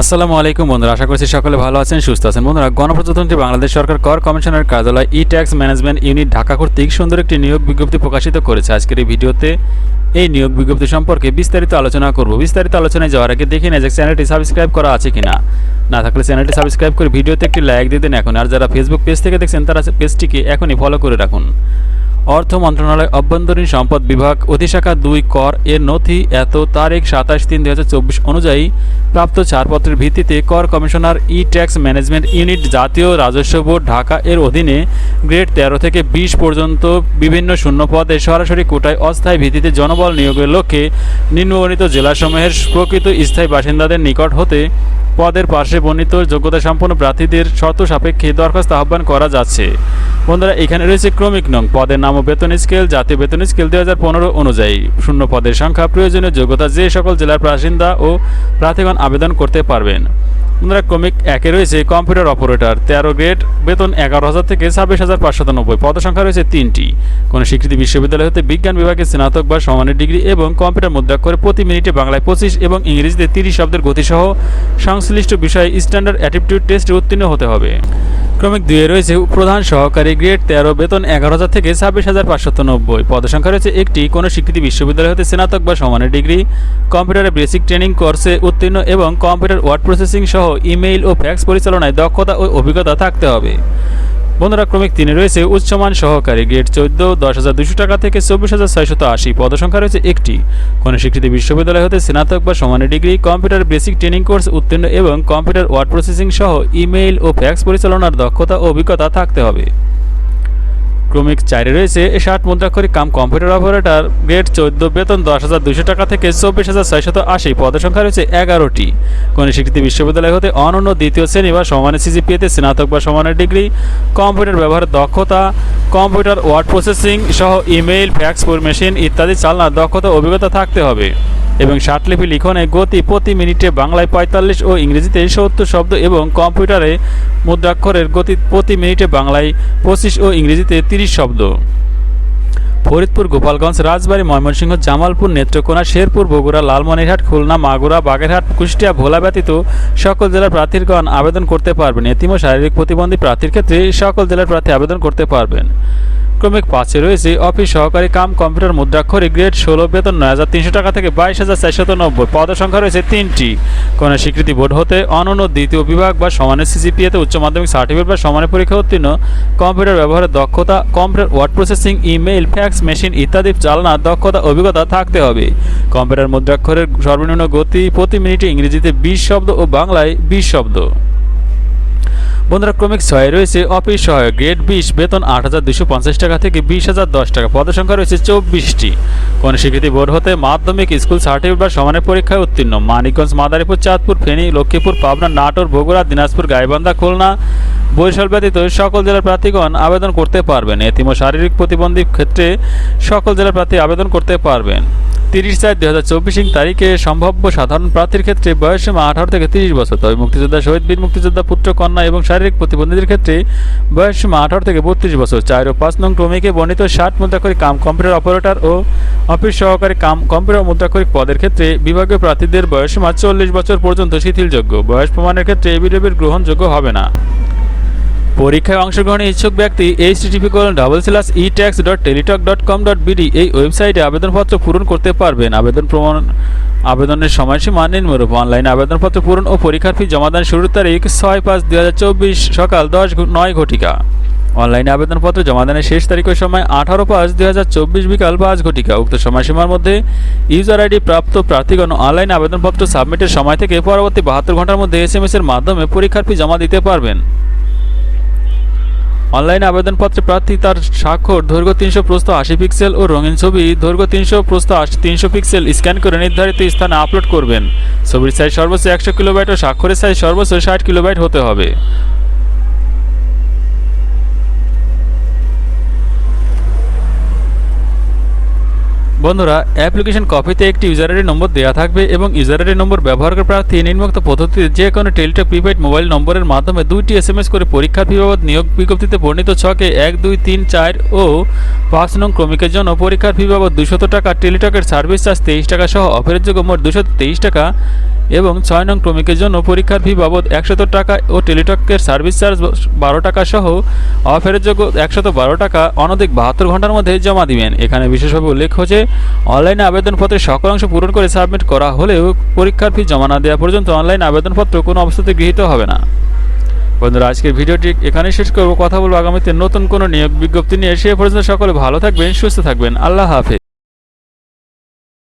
আসসালামু আলাইকুম বন্ধুরা, আশা করছি সকলে ভালো আছেন, সুস্থ আছেন। বন্ধুরা, গণপ্রজাতন্ত্রী বাংলাদেশ সরকার কর কমিশনের কার্যালয় e tax management unit Dhaka কর্তৃক সুন্দর একটি নিয়োগ বিজ্ঞপ্তি প্রকাশিত করেছে। আজকের এই ভিডিওতে এই নিয়োগ বিজ্ঞপ্তি সম্পর্কে বিস্তারিত আলোচনা করব। বিস্তারিত আলোচনায় যাওয়ার আগে দেখে নেয় যে চ্যানেলটি সাবস্ক্রাইব করা আছে কিনা। না থাকলে চ্যানেলটি সাবস্ক্রাইব করে ভিডিওতে একটি লাইক দিয়ে দেন এখন আর যারা ফেসবুক পেজ থেকে দেখছেন, তারা পেজটিকে এখনই ফলো করে রাখুন। অর্থ মন্ত্রণালয় অভ্যন্তরীণ সম্পদ বিভাগ অধিশাখা দুই কর এর নথি এত তারিখ সাতাশ তিন দুই অনুযায়ী প্রাপ্ত ছাড়পত্রের ভিত্তিতে কর commissioner e tax management unit জাতীয় রাজস্ব বোর্ড ঢাকা এর অধীনে গ্রেড তেরো থেকে বিশ পর্যন্ত বিভিন্ন শূন্য পদে সরাসরি কোটায় অস্থায়ী ভিত্তিতে জনবল নিয়োগের লক্ষ্যে নিম্নবর্ণিত জেলাসমূহের প্রকৃত স্থায়ী বাসিন্দাদের নিকট হতে পদের পার্শ্বে বর্ণিত যোগ্যতা সম্পন্ন প্রার্থীদের শর্ত সাপেক্ষে দরখাস্ত আহ্বান করা যাচ্ছে। বন্ধুরা, এখানে রয়েছে ক্রমিক নং। পদের নাম ও বেতন স্কেল, জাতীয় বেতন স্কেল দুই হাজার পনেরো অনুযায়ী। শূন্য পদের সংখ্যা, প্রয়োজনীয় যোগ্যতা যে সকল জেলার বাসিন্দা ও প্রার্থীগণ আবেদন করতে পারবেন। বন্ধুরা, ক্রমিক একে রয়েছে কম্পিউটার অপারেটর, তেরো গ্রেড, বেতন এগারো হাজার থেকে ছাব্বিশ হাজার পাঁচশো নব্বই। পদসংখ্যা রয়েছে তিনটি। কোনো স্বীকৃতি বিশ্ববিদ্যালয় হতে বিজ্ঞান বিভাগে স্নাতক বা সমানের ডিগ্রি এবং কম্পিউটার মুদ্রাক্ষরে প্রতি মিনিটে বাংলায় পঁচিশ এবং ইংরেজিতে তিরিশ শব্দের গতিসহ সংশ্লিষ্ট বিষয়ে স্ট্যান্ডার্ড অ্যাটিটিউড টেস্টে উত্তীর্ণ হতে হবে। ক্রমিক দুয়ে রয়েছে প্রধান সহকারী গ্রেড তেরো, বেতন এগারো হাজার থেকে ছাব্বিশ হাজার পাঁচশত নব্বই। পদসংখ্যা রয়েছে একটি। কোনো স্বীকৃতি বিশ্ববিদ্যালয় হতে স্নাতক বা সমানের ডিগ্রি। কম্পিউটারে বেসিক ট্রেনিং কোর্সে উত্তীর্ণ এবং কম্পিউটার ওয়ার্ড প্রসেসিং সহ ইমেইল ও ফ্যাক্স পরিচালনায় দক্ষতা ও অভিজ্ঞতা থাকতে হবে। বন্ধুরা, ক্রমিক তিনে রয়েছে উচ্চমান সহকারী। গ্রেড চোদ্দ, দশ হাজার দুশো টাকা থেকে চব্বিশ হাজার ছয়শত আশি। পদসংখ্যা রয়েছে একটি। কোন স্বীকৃতি বিশ্ববিদ্যালয় হতে স্নাতক বা সমানের degree, computer basic training course উত্তীর্ণ এবং কম্পিউটার ওয়ার্ড প্রসেসিং সহ ইমেইল ও ফ্যাক্স পরিচালনার দক্ষতা ও অভিজ্ঞতা থাকতে হবে। ক্রমিক চারে রয়েছে, এ ষাট মুদ্রাক্ষরিক কাম কম্পিউটার অপারেটর, গ্রেড চোদ্দ, বেতন দশ হাজার দুশো টাকা থেকে চব্বিশ হাজার ছয়শত আশি। পদসংখ্যা রয়েছে এগারোটি। কোন স্বীকৃতি বিশ্ববিদ্যালয় হতে অনন্য দ্বিতীয় শ্রেণি বা সমানের সিজিপিএতে স্নাতক বা সমানের ডিগ্রি। কম্পিউটার ব্যবহারের দক্ষতা, কম্পিউটার ওয়ার্ড প্রসেসিং সহ ইমেইল, ফ্যাক্স মেশিন ইত্যাদি চালনার দক্ষতা অভিজ্ঞতা থাকতে হবে। এবং ষাটলিপি লিখনে গতি প্রতি মিনিটে বাংলায় পঁয়তাল্লিশ ও ইংরেজিতে সত্তর শব্দ এবং কম্পিউটারে মুদ্রাক্ষরের গতি প্রতি মিনিটে বাংলায় পঁচিশ ও ইংরেজিতে তিরিশ শব্দ। ফরিদপুর, গোপালগঞ্জ, রাজবাড়ী, ময়মনসিংহ, জামালপুর, নেত্রকোনা, শেরপুর, বগুড়া, লালমনিরহাট, খুলনা, মাগুরা, বাগেরহাট, কুষ্টিয়া, ভোলা ব্যতীত সকল জেলার প্রার্থীগণ আবেদন করতে পারবেন। এতিম শারীরিক প্রতিবন্ধী প্রার্থীর ক্ষেত্রে সকল জেলার প্রার্থী আবেদন করতে পারবেন। ক্রমিক পাঁচে রয়েছে অফিস সহকারী কাম কম্পিউটার মুদ্রাক্ষরে গ্রেড ষোলো, বেতন নয় হাজার তিনশো টাকা থেকে বাইশ হাজার চারশত নব্বই। পদ সংখ্যা রয়েছে তিনটি। কোনো স্বীকৃতি বোর্ড হতে অনন্য দ্বিতীয় বিভাগ বা সমানের সিজিপিএতে উচ্চ মাধ্যমিক সার্টিফিকেট বা সমানের পরীক্ষা উত্তীর্ণ, কম্পিউটার ব্যবহারের দক্ষতা, computer word processing email fax machine ইত্যাদি চালনার দক্ষতা, অভিজ্ঞতা থাকতে হবে। কম্পিউটার মুদ্রাক্ষরের সর্বনিম্ন গতি প্রতি মিনিটে ইংরেজিতে বিশ শব্দ ও বাংলায় বিশ শব্দ। বন্ধুরা, ক্রমিক ছয় রয়েছে। অফিস সহায়ক, গ্রেড বিশ, বেতন আট হাজার দুশো পঞ্চাশ টাকা থেকে বিশ হাজার দশ টাকা। পদসংখ্যা রয়েছে চব্বিশটি। কোন স্বীকৃতি বোর্ড হতে মাধ্যমিক স্কুল সার্টিফিকেট বা সমানের পরীক্ষায় উত্তীর্ণ। মানিকগঞ্জ, মাদারীপুর, চাঁদপুর, ফেনী, লক্ষ্মীপুর, পাবনা, নাটোর, বগুড়া, দিনাজপুর, গাইবান্ধা, খুলনা, বরিশাল ব্যতীত সকল জেলার প্রার্থীগণ আবেদন করতে পারবেন। এতিম শারীরিক প্রতিবন্ধী ক্ষেত্রে সকল জেলার প্রার্থী আবেদন করতে পারবেন। তিরিশ চার দুই হাজার চব্বিশ তারিখে সম্ভাব্য সাধারণ প্রার্থীর ক্ষেত্রে বয়সসীমা আঠারো থেকে তিরিশ বছর। তবে মুক্তিযোদ্ধা শহীদ বীর, মুক্তিযোদ্ধা পুত্র কন্যা এবং শারীরিক প্রতিবন্ধীদের ক্ষেত্রে বয়সসীমা আঠারো থেকে বত্রিশ বছর। চার ও পাঁচ নং ক্রমিকে বর্ণিত ষাট মুদ্রাক্ষরী কাম কম্পিউটার অপারেটর ও অফিস সহকারী কাম কম্পিউটার মুদ্রাক্ষরিক পদের ক্ষেত্রে বিভাগীয় প্রার্থীদের বয়সসীমা চল্লিশ বছর পর্যন্ত শিথিলযোগ্য। বয়স প্রমাণের ক্ষেত্রে এবিডেবিট গ্রহণযোগ্য হবে না। পরীক্ষায় অংশগ্রহণে ইচ্ছুক ব্যক্তি H TV colon double slash e tax dot Teletalk dot com dot BD এই ওয়েবসাইটে আবেদনপত্র পূরণ করতে পারবেন। আবেদন প্রমাণ, আবেদনের সময়সীমা নিম্নরূপ। অনলাইনে আবেদনপত্র পূরণ ও পরীক্ষার ফি জমাদান শুরুর তারিখ ছয় পাঁচ দুই হাজার চব্বিশ সকাল দশ নয় ঘটিকা। অনলাইনে আবেদনপত্র জমাদানের শেষ তারিখের সময় আঠারো পাঁচ দুই হাজার চব্বিশ বিকাল পাঁচ ঘটিকা। উক্ত সময়সীমার মধ্যে ইউজার আইডি প্রাপ্ত প্রার্থীগণ অনলাইন আবেদনপত্র সাবমিটের সময় থেকে পরবর্তী বাহাত্তর ঘণ্টার মধ্যে এস এর মাধ্যমে পরীক্ষার ফি জমা দিতে পারবেন। অনলাইন আবেদনপত্রে প্রার্থী তার স্বাক্ষর, দৈর্ঘ্য তিনশো প্রস্থ আশি পিক্সেল ও রঙিন ছবি, দৈর্ঘ্য তিনশো প্রস্থ তিনশো পিক্সেল স্ক্যান করে নির্ধারিত স্থানে আপলোড করবেন। ছবির সাইজ সর্বোচ্চ একশো কিলোবাইট ও স্বাক্ষরের সাইজ সর্বোচ্চ ষাট কিলোবাইট হতে হবে। বন্ধুরা, অ্যাপ্লিকেশন কপিতে একটি ইউজার আইডি নম্বর দেওয়া থাকবে এবং ইউজার আইডি নম্বর ব্যবহার করে প্রার্থী নিম্নোক্ত পদ্ধতিতে যে কোনো টেলিটক প্রিপেড মোবাইল নম্বরের মাধ্যমে দুইটি এসএমএস করে পরীক্ষার ফি বাবদ নিয়োগ বিজ্ঞপ্তিতে বর্ণিত ছকে এক, দুই, তিন, চার ও পাঁচ নং ক্রমিকের জন্য পরীক্ষার ফি বাবদ দুশত টাকা, টেলিটকের সার্ভিস চার্জ তেইশ টাকা সহ অফারের যোগ্য মোট দুশো তেইশ টাকা এবং ছয় নং ক্রমিকের জন্য পরীক্ষার ফি বাবদ একশত টাকা ও টেলিটকের সার্ভিস চার্জ বারো টাকা সহ অফেরতযোগ্য একশত বারো টাকা অনধিক বাহাত্তর ঘণ্টার মধ্যে জমা দিবেন। এখানে বিশেষভাবে উল্লেখ যে অনলাইনে আবেদনপত্রের সকল অংশ পূরণ করে সাবমিট করা হলেও পরীক্ষার ফি জমা না দেওয়া পর্যন্ত অনলাইন আবেদনপত্র কোনো অবস্থাতে গৃহীত হবে না। বন্ধুরা, আজকের ভিডিওটি এখানেই শেষ করব। কথা বলব আগামীতে নতুন কোনো নিয়োগ বিজ্ঞপ্তি নিয়ে। সে পর্যন্ত সকলে ভালো থাকবেন, সুস্থ থাকবেন। আল্লাহ হাফেজ।